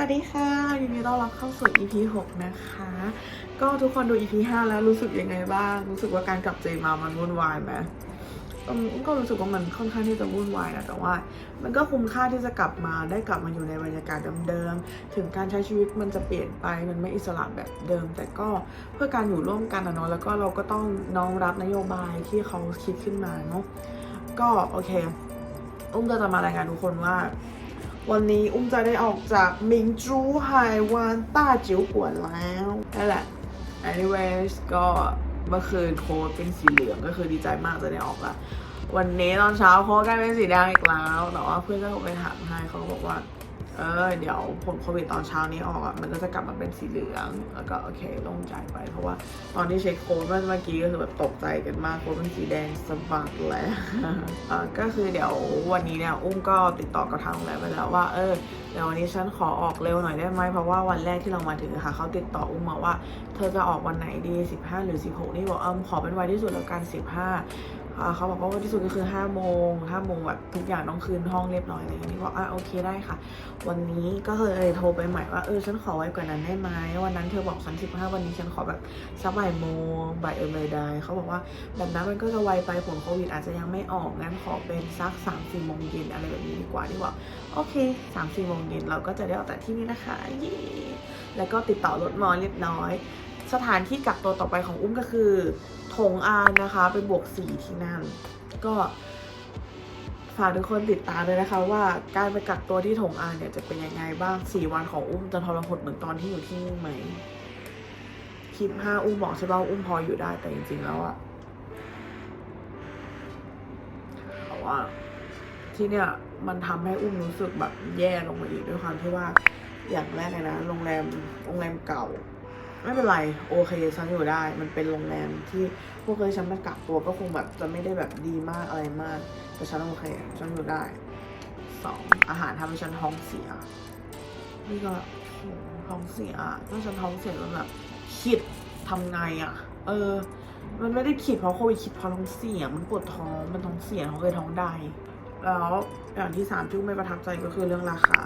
วัสดีค่ะยินดีต้อนรับเข้าสู่ EP 6 นะคะ ก็ทุกคนดู EP 5 แล้วรู้สึกยังไงบ้าง รู้สึกว่าการกลับเจมามันวุ่นวายไหมอืมก็รู้สึกว่ามันค่อนข้างที่จะวุ่นวายนะแต่ว่า มันก็คุ้มค่าที่จะกลับมาได้กลับมาอยู่ในบรรยากาศเดิมๆถึงการใช้ชีวิตมันจะเปลี่ยนไปมันไม่อิสระแบบเดิม แต่ก็เพื่อการอยู่ร่วมกันนะเนาะแล้วก็เราก็ต้องน้อมรับนโยบายที่เขาคิดขึ้นมาเนาะก็โอเคอุ้มจะมารายงานทุกคนว่า วันนี้อุ้มจะได้ออกจากมิงจูไห่วานต้าจิ๋วกวนแล้วนั่นแหละ anyways ก็เมื่อคืนโค้ดเป็นสีเหลืองก็คือดีใจมากจะได้ออกละวันนี้ตอนเช้าโค้ดกลายเป็นสีแดงอีกแล้ว แต่ว่าเพื่อนก็โทรไปถามให้เขาก็บอกว่า เออเดี๋ยวผลโควิดตอนเช้านี้ออกอะมันก็จะกลับมาเป็นสีเหลือง แล้วก็โอเคโล่งใจไป เพราะว่าตอนที่เช็คโค้ดเมื่อกี้ก็คือแบบตกใจกันมากโค้ดเป็นสีแดงสะบัดแล้วเออก็คือเดี๋ยววันนี้เนี่ยอุ้มก็ติดต่อกับทางโรงแรมไปแล้วว่าเออเดี๋ยววันนี้ฉันขอออกเร็วหน่อยได้ไหมเพราะว่าวันแรกที่เรามาถึงอค่ะเขาติดต่ออุ้มมาว่า เธอจะออกวันไหนดี 15 หรือ 16 นี่บอกเออขอเป็นไวที่สุดแล้วกัน 15อ่า เขาบอกว่าวันที่สุดก็คือ5โมง5โมงแบบทุกอย่างต้องคืนห้องเรียบร้อยอะไรอย่างนี้บอกอะโอเคได้ค่ะ วันนี้ก็เลยโทรไปใหม่ว่าเออฉันขอไว้กว่านั้นได้ไหมวันนั้นเธอบอกฉัน15วันนี้ฉันขอแบบสักบ่ายโมงบ่ายเออเลยได้เขาบอกว่าแบบนั้นมันก็จะไวไปผลโควิดอาจจะยังไม่ออกงั้นขอเป็นสัก3ามสี่โมงเย็นอะไรแบบนี้ดีกว่าดีกว่าโอเค3ามสี่โมงเย็นเราก็จะได้ออกจากที่นี่นะคะเย้แล้วก็ติดต่อรถมอเรียบร้อย สถานที่กักตัวต่อไปของอุ้มก็คือถงอานนะคะไปบวกสี่ที่นั่น ก็ฝากทุกคนติดตามเลยนะคะ ว่าการไปกักตัวที่ถงอานเนี่ยจะเป็นยังไงบ้างสี่วันของอุ้มจะทรหดเหมือนตอนที่อยู่ที่นี่ไหมคลิปห้าอุ้มบอกใช่ป่ะว่าอุ้มพออยู่ได้แต่จริงๆแล้วอะแต่ว่าที่เนี่ยมันทำให้อุ้มรู้สึกแบบแย่ลงมาอีกด้วยความที่ว่าอย่างแรกเลยนะโรงแรมโรงแรมเก่า ไม่เป็นไรโอเคฉันอยู่ได้ มันเป็นโรงแรมที่พวกเคยฉันมากักตัวก็คงแบบจะไม่ได้แบบดีมากอะไรมาก แต่ฉันโอเคฉันอยู่ได้สองอาหารทำให้ฉันท้องเสีย นี่ก็ท้องเสียอะถ้าฉันท้องเสียแล้วแบบคิดทำไงอะเออ มันไม่ได้คิดเพราะโควิดคิดเพราะท้องเสียมันปวดท้องมันท้องเสียท้องเคยท้องได้แล้วอย่างที่สามที่ไม่ประทับใจก็คือเรื่องราคา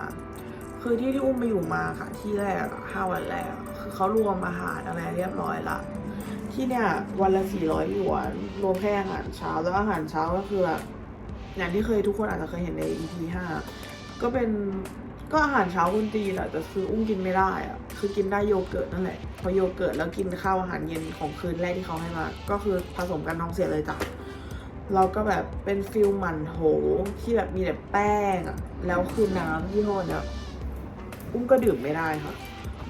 คือที่ที่อุ้มไปอยู่มาค่ะ ที่แรกห้าวันแรก คือเขารวมอาหารอะไรเรียบร้อยละ ที่เนี่ยวันละสี่ร้อยหยวนรวมแค่อาหารเช้าแล้วอาหารเช้าก็คือแบบอย่างที่เคยทุกคนอาจจะเคยเห็นใน EP ห้าก็เป็นก็อาหารเช้าคุณตีแหละแต่คืออุ้มกินไม่ได้อะคือกินได้โยเกิร์ตนั่นแหละ พอโยเกิร์ตแล้วกินข้าวอาหารเย็นของคืนแรกที่เขาให้มา ก็คือผสมกันท้องเสียเลยจ้ะเราก็แบบเป็นฟิลหมันโถที่แบบมีแต่แป้งอะแล้วคือน้ำที่ห้อเนี้ย อุ้มก็ดื่มไม่ได้ค่ะ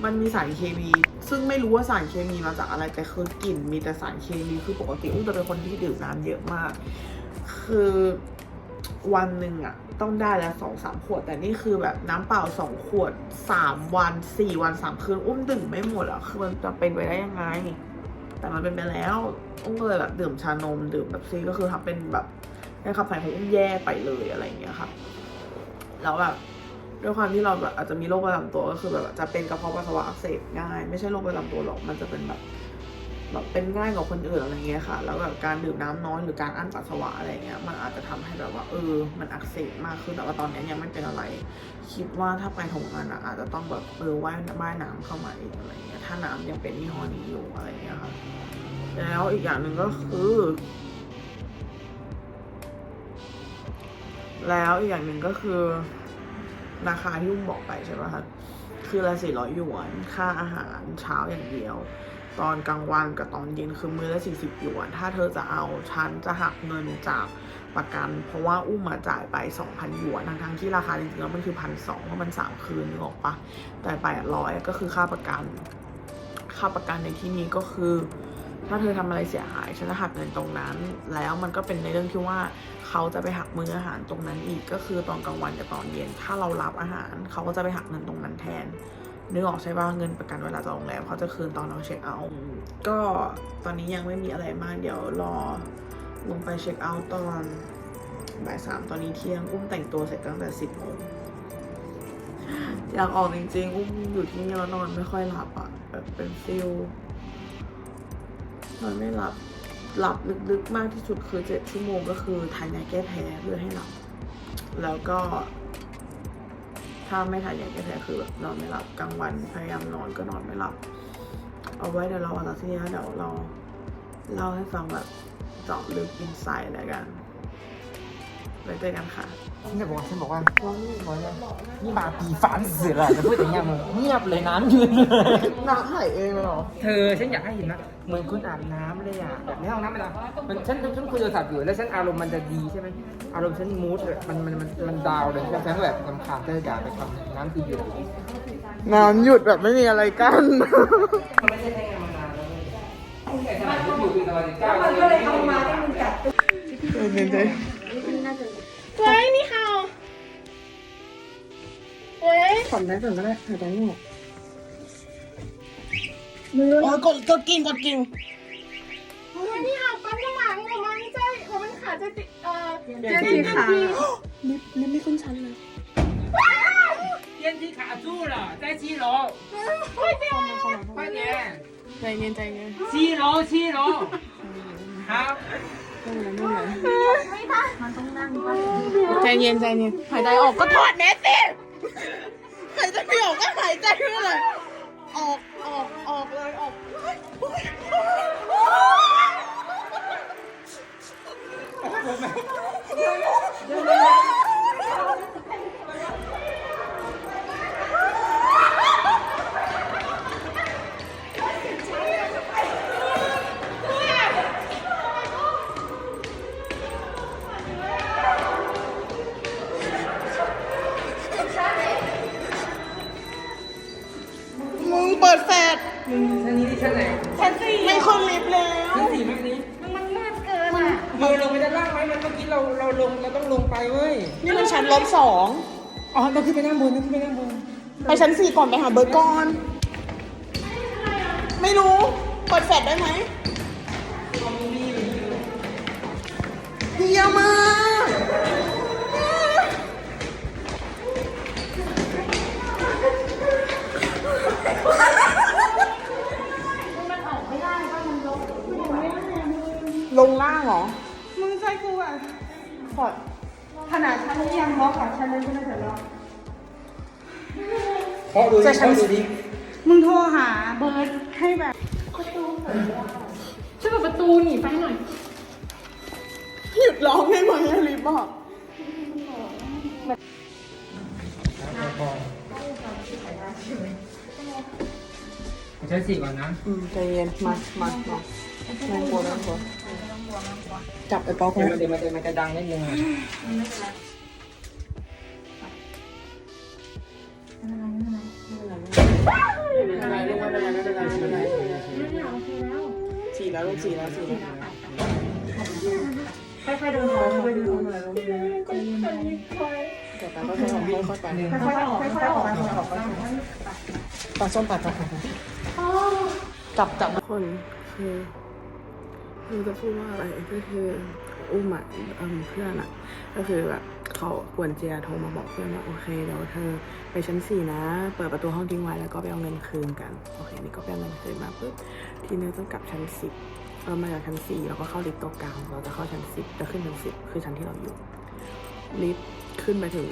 มันมีสารเคมี ซึ่งไม่รู้ว่าสารเคมีมาจากอะไรแต่คือกลิ่นมีแต่สารเคมีคือปกติอุ้มจะเป็นคนที่ดื่มน้ำเยอะมาก คือวันหนึ่งอะต้องได้แล้วสองสามขวด แต่นี่คือแบบน้ำเปล่าสองขวดสามวันสี่วันสามคืนอุ้มดื่มไม่หมดอะคือมันจะเป็นไปได้ยังไง แต่มันเป็นไปแล้วอุ้มก็เลยแบบดื่มชานมดื่มแบบซีก็คือทำเป็นแบบการขับถ่ายของอุ้มแย่ไปเลยอะไรอย่างเงี้ยค่ะ แล้วแบบ ด้วยความที่เราแบบอาจจะมีโรคประจำตัวก็คือแบบจะเป็นกระเพาะปัสสาวะอักเสบง่าย ไม่ใช่โรคประจำตัวหรอกมันจะเป็นแบบแบบเป็นง่ายกว่าคนอื่นอะไรเงี้ยค่ะ แล้วแบบการดื่มน้ำน้อยหรือการอั้นปัสสาวะอะไรเงี้ย มันอาจจะทำให้แบบว่าเออ มันอักเสบมากขึ้นแต่ว่าตอนนี้ยังไม่เป็นอะไร คิดว่าถ้าไปทงงานอะอาจจะต้องแบบเออว่ายว่ายน้ำเข้ามาอีกอะไรเงี้ย ถ้าน้ำยังเป็นยี่ห้อนี้อยู่อะไรเงี้ยค่ะ แล้วอีกอย่างหนึ่งก็คือ แล้วอีกอย่างหนึ่งก็คือ ราคาที่อุ้มบอกไปใช่ไหมคะคือละสี่ร้อยหยวน ค่าอาหารเช้าอย่างเดียว ตอนกลางวันกับตอนเย็นคือมื้อละสี่สิบหยวน ถ้าเธอจะเอาฉันจะหักเงินจากประกัน เพราะว่าอุ้มมาจ่ายไปสองพันหยวนทั้งทั้งที่ราคาจริงๆแล้วมันคือพันสองเพราะมันสามคืนนึกออกปะแต่ไปร้อยก็คือค่าประกัน ค่าประกันในที่นี้ก็คือ ถ้าเธอทำอะไรเสียหายฉันจะหักเงินตรงนั้น แล้วมันก็เป็นในเรื่องที่ว่าเขาจะไปหักมื้ออาหารตรงนั้นอีกก็คือตอนกลางวันกับตอนเย็น ถ้าเรารับอาหารเขาก็จะไปหักเงินตรงนั้นแทนนึกออกใช่ป่ะเงินประกันเวลาจองโรงแรมเขาจะคืนตอนเราเช็คเอาท์ก็ตอนนี้ยังไม่มีอะไรมากเดี๋ยวรอลงไปเช็คเอาท์ตอนบ่ายสามตอนนี้เที่ยงอุ้มแต่งตัวเสร็จตั้งแต่สิบโมงอยากออกจริงๆ อุ้มอยู่ที่นี่แล้วนอนไม่ค่อยหลับอะแบบเป็นฟิล นอนไม่หลับ หลับลึกๆมากที่สุดคือเจ็ดชั่วโมงก็คือทานยาแก้แพ้เพื่อให้หลับ แล้วก็ ถ้าไม่ถ่ายาแก้แพ้คือแบบนอนไม่หลับกลางวันพยายามนอนก็นอนไม่หลับ เอาไว้เดี๋ยวเราเอาจากที่นี้เดี๋ยวเราเล่าให้ฟังแบบเจาะลึกอินไซด์อะไรกัน ว้เจอกันค่ะ ฉันจะบอกว่าฉันบอกว่าร้องนี่บอกว่านี่บาปีฝันเสือละจะพูดอย่างเงี้ยมึงเงียบเลยน้ำยืนเลยน้ำถ่ายเองเลยเหรอ เธอฉันอยากให้เห็นนะเหมือนคุณอาบน้ำเลยอะแบบในห้องน้ำเวลามันฉันฉันคุยโทรศัพท์อยู่แล้วฉันอารมณ์มันจะดีใช่ไหมอารมณ์ฉันมูดเลยมันมันมันมันดาวเลยแล้วฉันก็แบบลำคาญจะอยากไปทำน้ำคือหยุดน้ำหยุดแบบไม่มีอะไรกั้นมันไม่ใช่แค่งานมานานแล้วเว้ยตั้งแต่สมัยที่อยู่ปีสมัยสิบเก้ามันก็เลยทำมาตั้งแต่เออเนเจ 喂，你好。喂， ผ่อนได้ก่อนก็ได้หายใจไม่ออกโอ้ยกดกดกิ่งกดกิ่ง 喂，你好，帮个忙，我们在我们卡在地呃电电梯卡ลิฟต์ลิฟต์ไม่ขึ้นชั้นเลย 电梯卡住了，在七楼，快点，快点， ใจเย็นใจเย็น 七楼七楼，好。 ใจเย็นใจเย็นหายใจออกก็ถอดแมสสิหายใจไม่ออกก็หายใจไม่เลยออกออกออกเลยออก อนไปหาเบอร์ก่อน ไม่รู้ เปิดแฟลชได้ไหมเยี่ยมมากลงล่างเหรอ มึงใช่กูอะพอดขนาดชั้นนี้ยังล็อกอะชั้นนั้นก็น่าจะล็อก เพราะดูดิเพราะดูดิมึงโทรหาเบิร์ดให้แบบช่วยเปิดประตูหนีไฟหน่อย หยุดร้องได้ไหมอะลิฟบอกชั้นสี่ก่อนนะอืมใจเย็นมามามาไม่กลัวไม่กลัวจับไอ้ป๊อกเดี๋ยวไว้มันเดี๋ยวมันจะมันจะดังนิดนึงอะ สี่แล้วสี่แล้วสี่แล้วค่อยๆเดินไปค่อยๆเดินไปเดี๋ยวตาค่อยๆออกค่อยๆไปค่อยๆออกค่อยๆออกค่อยๆออกปลาส้มปลาจับจับจับคนคือคือจะพูดว่าอะไรก็คืออุ้มอะเพื่อนอะ ก็คือแบบเขากวนเจียโทรมาบอกเพื่อนว่าโอเคเดี๋ยวเธอไปชั้นสี่นะ เปิดประตูห้องทิ้งไว้แล้วก็ไปเอาเงินคืนกัน โอเคนี่ก็ไปเอาเงินคืนมาปุ๊บทีนี้ต้องกลับชั้นสิบ เรามาจากชั้นสี่เราก็เข้าลิฟต์ตัวกลาง เราจะเข้าชั้นสิบจะขึ้นชั้นสิบคือชั้นที่เราอยู่ ลิฟต์ขึ้นไปถึง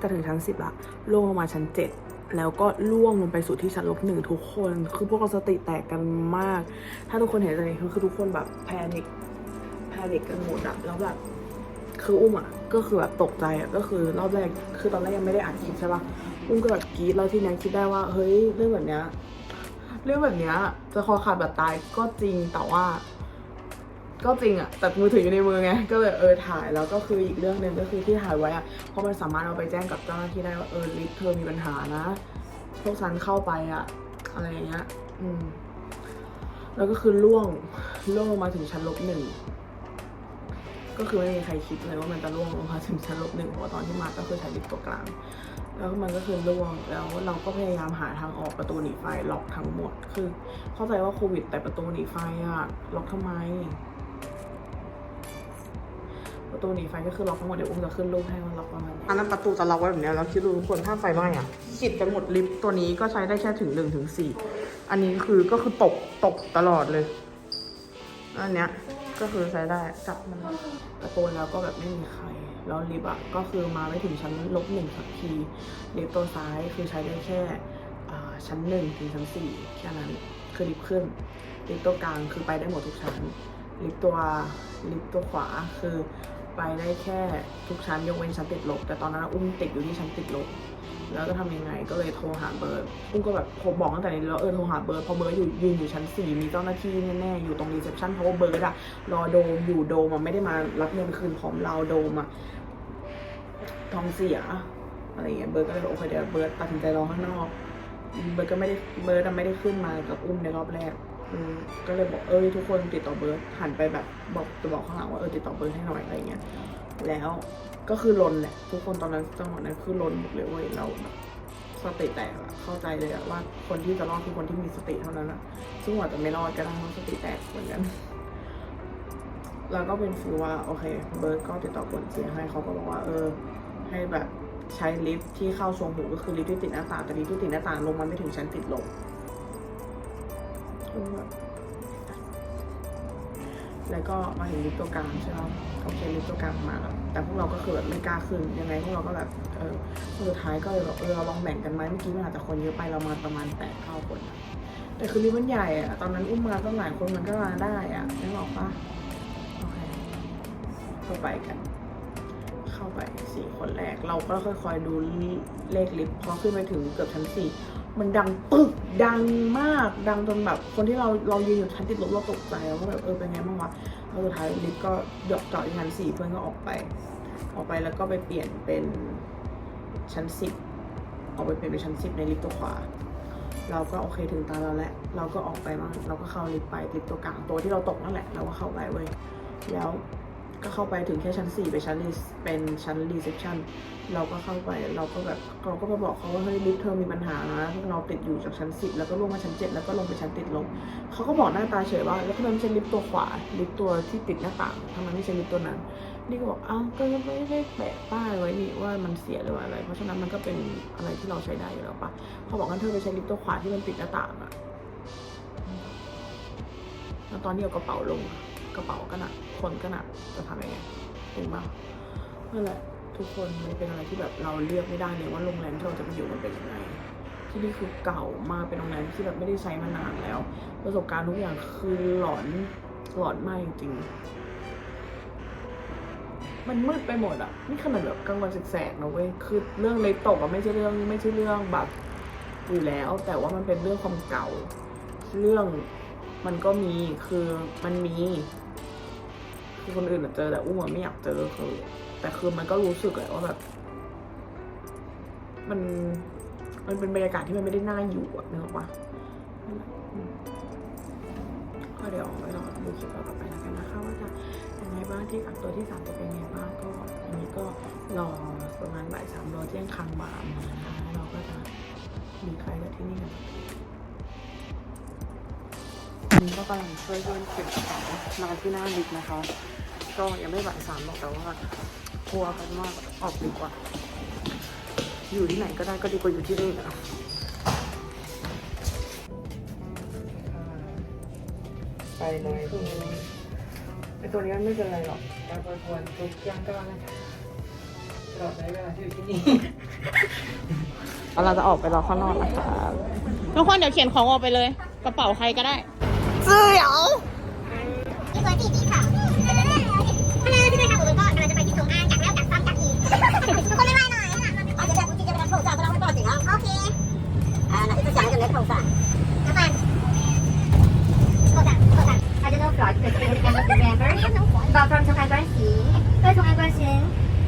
จะถึงชั้นสิบละล่วงลงมาชั้นเจ็ดแล้วก็ล่วงลงไปสู่ที่ชั้นลบหนึ่งทุกคน คือพวกเราสติแตกกันมาก ถ้าทุกคนเห็นอะไรคือคือทุกคนแบบแพนิคแพนิคกันหมดอะแล้วแบบคืออุ้มอะก็คือแบบตกใจอะก็คือรอบแรกคือตอนแรกยังไม่ได้อัดคลิปใช่ปะอุ้มก็แบบกรี๊ดแล้วทีนี้คิดได้ว่าเฮ้ยเรื่องแบบเนี้ย เรื่องแบบเนี้ยจะคอขาดแบบตายก็จริงแต่ว่า ก็จริงอะแต่มือถืออยู่ในมือไงก็เลยเออถ่ายแล้วก็คืออีกเรื่องหนึ่งก็คือที่ถ่ายไว้อะเพราะมันสามารถเอาไปแจ้งกับเจ้าหน้าที่ได้ว่าเออลิฟเธอมีปัญหานะพวกฉันเข้าไปอะอะไรอย่างเงี้ย อืม แล้วก็คือล่วงล่วงลงมาถึงชั้นลบหนึ่งก็คือไม่มีใครคิดเลยว่ามันจะล่วงลงมาถึงชั้นลบหนึ่งเพราะตอนที่มาก็คือใช้ลิฟต์ตัวกลาง แล้วมันก็คือล่วงแล้วเราก็พยายามหาทางออกประตูหนีไฟล็อกทั้งหมด คือ เข้าใจว่าโควิด แต่ประตูหนีไฟอะล็อกทำไม ประตูหนีไฟก็คือล็อกทั้งหมดเดี๋ยวอุ้มจะขึ้นรูปให้มันล็อกประมาณอันนั้นประตูจะล็อกไว้แบบนี้แล้วคิดดูทุกคนถ้าไฟไหม้อะขีดกันหมดลิฟต์ตัวนี้ก็ใช้ได้แค่ถึงหนึ่งถึงสี่อันนี้คือก็คือตกตกตลอดเลยอันเนี้ยก็คือใช้ได้จับมันตะโกนแล้วก็แบบไม่มีใคร แล้วลิฟต์อะก็คือมาไม่ถึงชั้นลบหนึ่งสักทีลิฟต์ตัวซ้ายคือใช้ได้แค่ชั้นหนึ่งถึงชั้นสี่แค่นั้นคือลิฟต์ขึ้น ลิฟต์ตัวกลางคือไปได้หมดทุกชั้น ลิฟต์ตัวลิฟต์ตัวขวาคือไปได้แค่ทุกชั้นยกเว้นชั้นติดลบ แต่ตอนนั้นอุ้มติดอยู่ที่ชั้นติดลบ แล้วจะทำยังไงก็เลยโทรหาเบิร์ดอุ้มก็แบบผมบอกตั้งแต่นี้แล้วเออโทรหาเบิร์ดพราะเบิร์ดอยู่ยืนอยู่ชั้นสี่มีเจ้าหน้าที่แน่ๆอยู่ตรงรีเซพชันเพราะว่าเบิร์ดอะรอโดมอยู่โดมอะไม่ได้มารับเงินคืนพร้อมเราโดมอะท้องเสียอะไรเงี้ยเบิร์ดก็เลยโอเคเดี๋ยวเบิร์ดตัดสินใจรอข้างนอกเบิร์ดก็ไม่ได้เบิร์ดไม่ได้ขึ้นมากับอุ้มในรอบแรกก็เลยบอกเอ้ยทุกคนติดต่อเบิร์ดหันไปแบบบอกจะบอกข้างหลังว่าเออติดต่อเบิร์ดให้หน่อยอะไรเงี้ยแล้ว ก็คือลนแหละ ทุกคนตอนนั้นจังหวะนั้นคือลนหมดเลยเว้ยเราแบบสติแตกอะเข้าใจเลยอะว่าคนที่จะรอดคือคนที่มีสติเท่านั้นอะซึ่งอาจจะไม่รอดก็ได้เพราะสติแตกเหมือนกันแล้วก็เป็นฟีลว่าโอเคเบิร์ดก็ติดต่อคนเสียให้เขาก็บอกว่า เออ ให้แบบใช้ลิฟต์ที่เข้าทรงหูก็คือลิฟต์ที่ติดหน้าต่างแต่ลิฟต์ที่ติดหน้าต่างลงมันไม่ถึงชั้นติดลมแบแล้วก็มาถึงลิฟต์ตัวกลางใช่ไหมโอเคลิฟต์ตัวกลางมาแล้ว แต่พวกเราก็คือแบบไม่กล้าขึ้นยังไงพวกเราก็แบบเออสุดท้ายก็เลยแบบเออเราลองแบ่งกันไหมเมื่อกี้มันอาจจะคนเยอะไปเรามาประมาณแปดเก้าคน แต่คือลิฟต์มันใหญ่อะตอนนั้นอุ้มมาตั้งหลายคนมันก็มาได้อะนึกออกปะโอเคเข้าไปกัน เข้าไปสี่คนแรก เราก็ค่อยๆดูเลขลิฟต์พอขึ้นไปถึงเกือบชั้นสี่มันดังปึ๊กดังมากดังจนแบบ คนที่เราเรายืนอยู่ชั้นติดลบเราตกใจเราแบบเออเป็นไงบ้างวะ พอสุดท้ายลิฟต์ก็เดอกจอดที่ชั้นสี่เพื่อนก็ออกไป ออกไปแล้วก็ไปเปลี่ยนเป็นชั้นสิบออกไปเปลี่ยนเป็นชั้นสิบในลิฟต์ตัวขวา เราก็โอเคถึงตาเราแล้วเราก็ออกไปมั้งเราก็เข้าลิฟต์ไปลิฟต์ตัวกลางตัวที่เราตกนั่นแหละ เราก็เข้าไปเว้ยแล้ว ก็เข้าไปถึงแค่ชั้นสี่ไปชั้นรีเป็นชั้นรีเซพชันเราก็เข้าไปเราก็แบบเราก็ไปบอกเขาว่าเฮ้ยลิฟต์เธอมีปัญหานะพวกเราติดอยู่จากชั้นสิบแล้วก็ลงมาชั้นเจ็ดแล้วก็ลงไปชั้นติดลมเขาก็บอกหน้าตาเฉยว่าแล้วทำไมไม่ใช่ลิฟต์ตัวขวาลิฟต์ตัวที่ติดหน้าต่างทำไมไม่ใช่ลิฟต์ตัวนั้นนี่ก็บอกอ้าวก็ไม่ได้แปะป้ายไว้นี่ว่ามันเสียหรือว่าอะไร เพราะฉะนั้นมันก็เป็นอะไรที่เราใช้ได้อยู่แล้วปะเขาบอกงั้นเธอไปใช้ลิฟต์ตัวขวาที่มันติดหน้าต่างอะแล้วตอนนี้เอากระเป๋าลง กระเป๋าก็หนักคนก็หนักจะทำยังไงจริงปะนั่นแหละทุกคนมันเป็นอะไรที่แบบเราเลือกไม่ได้เลยว่าโรงแรมที่เราจะไปอยู่มันเป็นยังไงที่นี่คือเก่ามากเป็นโรงแรมที่แบบไม่ได้ใช้มานานแล้ว ประสบการณ์ทุกอย่างคือหลอนหลอนมากจริงๆ มันมืดไปหมดอะนี่ขนาดแบบกลางวันแสกๆนะเว้ยคือเรื่องเล็กตกอะไม่ใช่เรื่องไม่ใช่เรื่องแบบอยู่แล้ว แต่ว่ามันเป็นเรื่องความเก่า เรื่อง มันก็มีคือมันมีคือคนอื่นเจอแต่อุ้มอะไม่อยากเจอคือแต่คือมันก็รู้สึกแหละว่าแบบ มันมันเป็นบรรยากาศที่มันไม่ได้น่าอยู่อะนึกออกปะนั่นแหละก็เดี๋ยวไว้รอดูคลิปต่อไปแล้วกันนะคะว่าจะยังไงบ้างที่กักตัวที่สามจะเป็นยังไงบ้างก็อันนี้ก็รอประมาณบ่ายสามรอเที่ยงคันมานะคะแล้วเราก็จะมีใครจากที่นี่กันนนี้ ก็กำลังช่วยเพื่อนเก็บกระเป๋ามาที่หน้าลิฟต์นะคะ ก็ยังไม่บ่ายสามหรอกแต่ว่ากลัวกันมากออกดีกว่า อยู่ที่ไหนก็ได้ก็ดีกว่าอยู่ที่นี่นะไปเลยไอตัวนี้ไม่เป็นไรหรอกการประกวนทุกอย่างก็นะคะตลอดระยะเวลาที่อยู่ที่นี่เราจะออกไปรอข้างนอกนะคะทุกคนเดี๋ยวเขียนของออกไปเลย กระเป๋าใครก็ได้ เสือที่คนที่ดีค่ะถ้ที่เป็นทางอุบลก็กำลังจะไปที่สงอางจากแล้วจากซ้ำจากอีคนไม่ไหวหน่อยอาจจะแบบคุณจะไปทำโทษซะก็เราไม่ต้องถึงแล้วโอเคอ่าหนักที่จะจ่ายกันเลยโทษซะน้ำมันโทษซะโทษซะ I don't know fraud because I don't remember but from ทงไอบ้านสิงเออทงไอบ้านสิง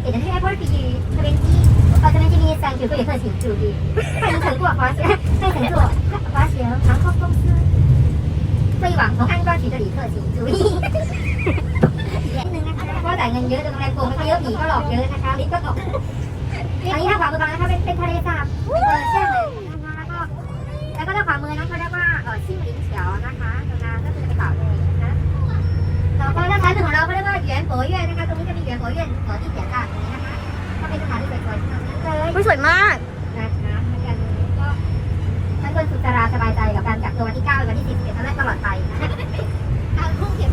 เดี๋ยวให้ไอ้พ่อไปยืนทเวนตี้พอทเวนตี้มีสั่งอยู่ก็อย่าเพิ่งสิงจูดีใครถึสั่งตัวขอใช่ไหมใครสั่งตัว ฝั่งของอันก็สีจะหลีเกิดสีจุ้ยนิดนึงนะคะก็จ่ายเงินเยอะจนโรงแรมโกงไม่เยอะผีก็หลอกเยอะนะคะลิฟต์ก็ตกอันนี้ถ้าขวามือกัอนนะคะเป็นเป็นทะเลสาบเปิดแช่เลยนะคะแล้วก็แล้วก็ถ้าขวามือนั้นเขาเรียกว่าเออชิ่งลิ้นเฉียวนะคะตรงนั้นก็คือเป็นเาเลยนะแล้วก็ปด้านซ้ายมือของเราเขาเรียกว่าเหรียญโผล่เย่นะคะตรงนี้จะมีเหรียญโผล่เย่เหรียญที่เสียกานตรงนี้นะคะถ้าเป็นสถานที่สวยๆทั้งนั้นเลยสวยมากนะคะมันก็มันก็สุดตาราสบายใจกับ วันที่เก้าวันที่สิบเอ็ดทั้งแรกตลอดไปนะคะการคู่เข็ม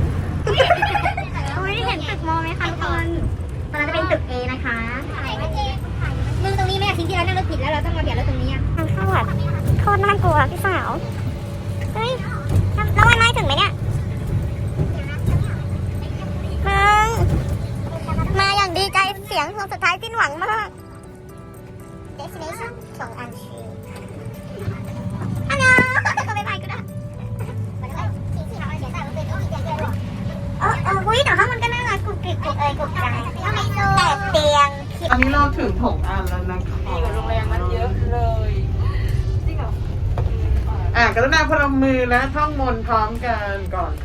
โอ้ยเห็นตึกมอไหมคะทุกคนตอนนั้นจะเป็นตึกเอนะคะมึงตรงนี้แม่ทิ้งที่แล้วนั่งรถผิดแล้วเราต้องมาเบียดรถตรงนี้ทางเข้ากัดโคตรน่ากลัวพี่สาว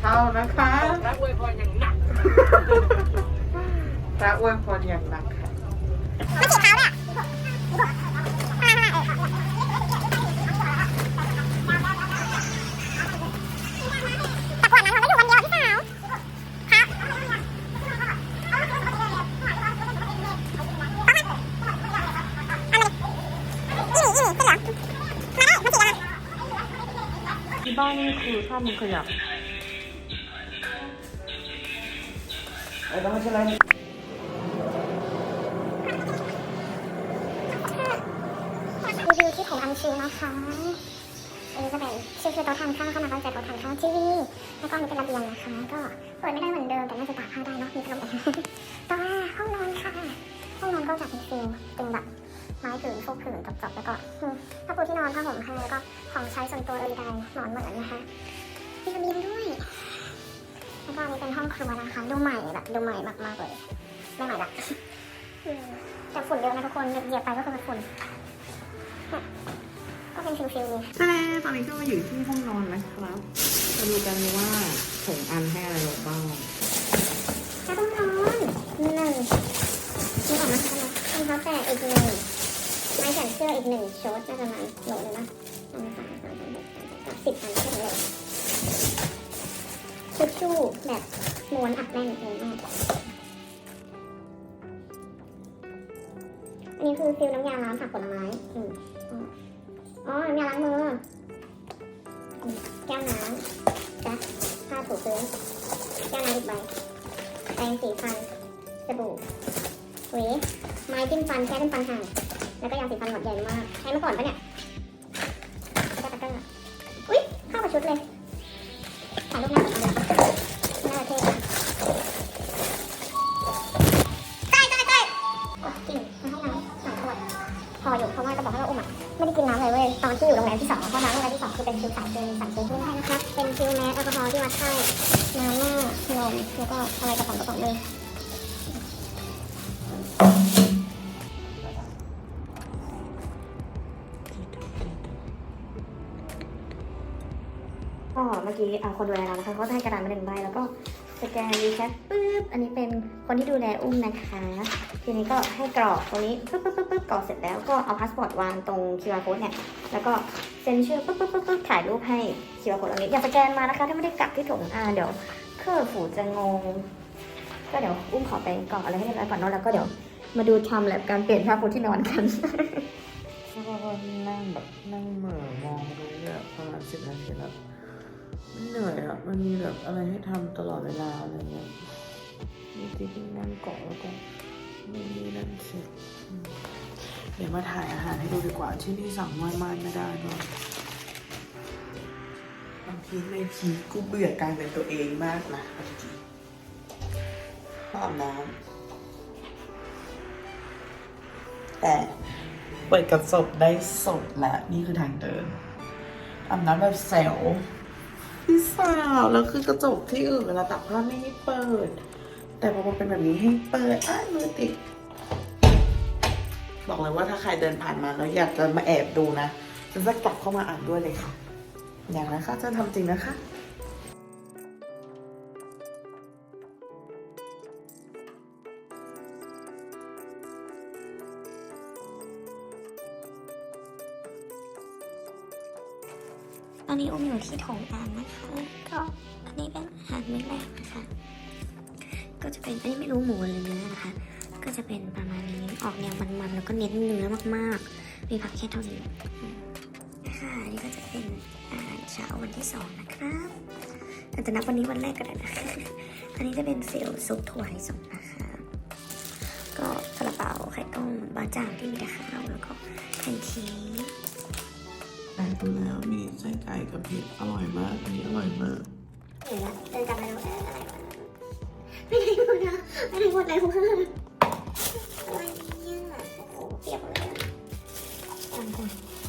เข้านะคะรับอวยพรอย่างหนักพระอวยพรอย่างหนักค่ะไม่ถูกเท้าเลยแต่ก่อนนั้นเราไม่อยู่คนเดียวพี่สาวครับอีหลีอีหลีเป็นเหรอมาได้มาสิแล้วที่บ้านนี่คือถ้ามันขยับ ไอ้ต้องไม่ใช่ไรรีวิวที่ของอันชิวนะคะอันนี้จะเป็นชื่อคือโต๊ะทานข้าวเข้ามาตั้งใจโต๊ะทานข้าวที่นี่แล้วก็อันนี้เป็นระเบียงนะคะ ก็เปิดไม่ได้เหมือนเดิมแต่น่าจะตากผ้าได้เนาะมีพัดลมแต่อมาห้องนอนค่ะ ห้องนอนก็จะเป็นฟิลเป็นแบบไม้ผืนฟูกผืนจบๆแล้วก็อืมผ้าปูที่นอนผ้าห่มให้แล้วก็ของใช้ส่วนตัวเอยใดหมอนเหมือนนะคะมีระเบียงด้วย แล้วก็อันนี้เป็นห้องครัวนะคะดูใหม่แบบดูใหม่มากๆเลยไม่ใหม่ละอืมแต่ฝุ่นเยอะนะทุกคนเหยียบไปก็คือเป็นฝุ่นก็เป็นฟิลฟิลนี้แสดงตอนนี้ก็มาอยู่ที่ห้องนอนนะครับมาดูกันว่าถงอันให้อะไรเราบ้างถ้าต้องนอนหนึ่งนี่ก่อนนะคะรองเท้าแตะอีกหนึ่งไม้แขวนเสื้ออีกหนึ่งชุดน่าจะประมาณโหลนึงนะสองสามสี่ห้าหกเจ็ดแปดเก้าสิบอันแค่นี้เลย ทิชชู่แบบม้วนอัดแน่นเองมากอันนี้คือฟิลน้ำยาล้างผักผลไม้อืมอ๋อน้ำยาล้างมือแก้วน้ำจ้ะผ้าถูพื้นแก้วน้ำอีกใบแปรงสีฟันสบู่หวีไม้จิ้มฟันแค่จิ้มฟันห่างแล้วก็ยาสีฟันหมดใหญ่มากใช้มาก่อนปะเนี่ยแล้วก็ตะกร้าอุ้ยเข้ากับชุดเลยถ่ายรูปหน้า ลกอฮอล์ที่วัดไข้น้ำหน้านมแล้วก็อะไรกระป๋องกระป๋องเลยก็เมื่อกี้เอาคนดูแลเรานะคะเขาจะให้กระดาษมาหนึ่งใบแล้วก็สแกนรีแคปปึ๊ บอันนี้เป็นคนที่ดูแลอุ้มนะคะ ทีนี้ก็ให้กรอกตรงนี้ปึ๊บปึ๊บปึ๊บปึ๊บกรอกเสร็จแล้วก็เอาพาสปอร์ตวางตรง QR code เนี่ย แล้วก็เซ็นชื่อปึ๊บปึ๊บปึ๊บปึ๊บถ่ายรูปให้ QR code ตรงนี้ อย่าสแกนมานะคะ ถ้าไม่ได้กลับที่ถงอ่าเดี๋ยวเครื่องฝูจะงง ก็เดี๋ยวอุ้มขอไปกรอกอะไรให้เรียบร้อยก่อนเนอะแล้วก็เดี๋ยวมาดูทำแลบการเปลี่ยนผ้าปูที่นอนกันก็นั่งแบบนั่งเหม่อมองไปเรื่อยประมาณสิบนาทีแล้วมันเหนื่อยอะ มันมีแบบอะไรให้ทำตลอดเวลาอะไรเงี้ย มีที่นั่งเกาะแล้วก็นี่นี่นั่นเสร็จเดี๋ยวมาถ่ายอาหารให้ดูดีกว่าที่นี่สั่งไม่มานไม่ได้ด้วยบางทีในทีกูเบื่อการเป็นตัวเองมากนะเอาจริงๆอาบน้ำแต่เปิดกระจกได้สดและนี่คือทางเดินอาบน้ำแบบแซวพี่สาวแล้วคือกระจกที่อื่นเวลาตักผ้าไม่ให้เปิด แต่พอมันเป็นแบบนี้ให้เปิดอ้ายมือติด บอกเลยว่าถ้าใครเดินผ่านมาแล้วอยากจะมาแอบดูนะฉันจะกลับเข้ามาอ่านด้วยเลยค่ะ อย่างนั้นค่ะจะทำจริงนะคะตอนนี้อุ้มอยู่ที่โถงอ่านนะคะ ก็อันนี้เป็นอาหารมื้อแรกนะคะ ก็จะเป็นอันนี้ไม่รู้หมูหรือเนื้อนะคะ ก็จะเป็นประมาณนี้ออกแนวมันๆแล้วก็เน้นเนื้อมากๆ มีผักแค่เท่านี้ค่ะอันนี้ก็จะเป็นอาหารเช้าวันที่สองนะครับอาจจะนับวันนี้วันแรกก็ได้นะอันนี้จะเป็นเซลล์ซุปถั่วลิสงนะคะ ก็ซาลาเปาไข่ต้มบาจ่างที่มีแต่ข้าวแล้วก็แพนเค้กแล้วมีไส้ไก่กับเห็ดอร่อยมาก อันนี้อร่อยมาก ไม่ได้หมดเลยว่าอะไรเนี่ยโอ้โหเปียกหมดเลยอะ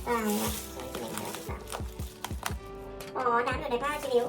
ตายละตายละอ๋อน้ำอยู่ในผ้าชิลิว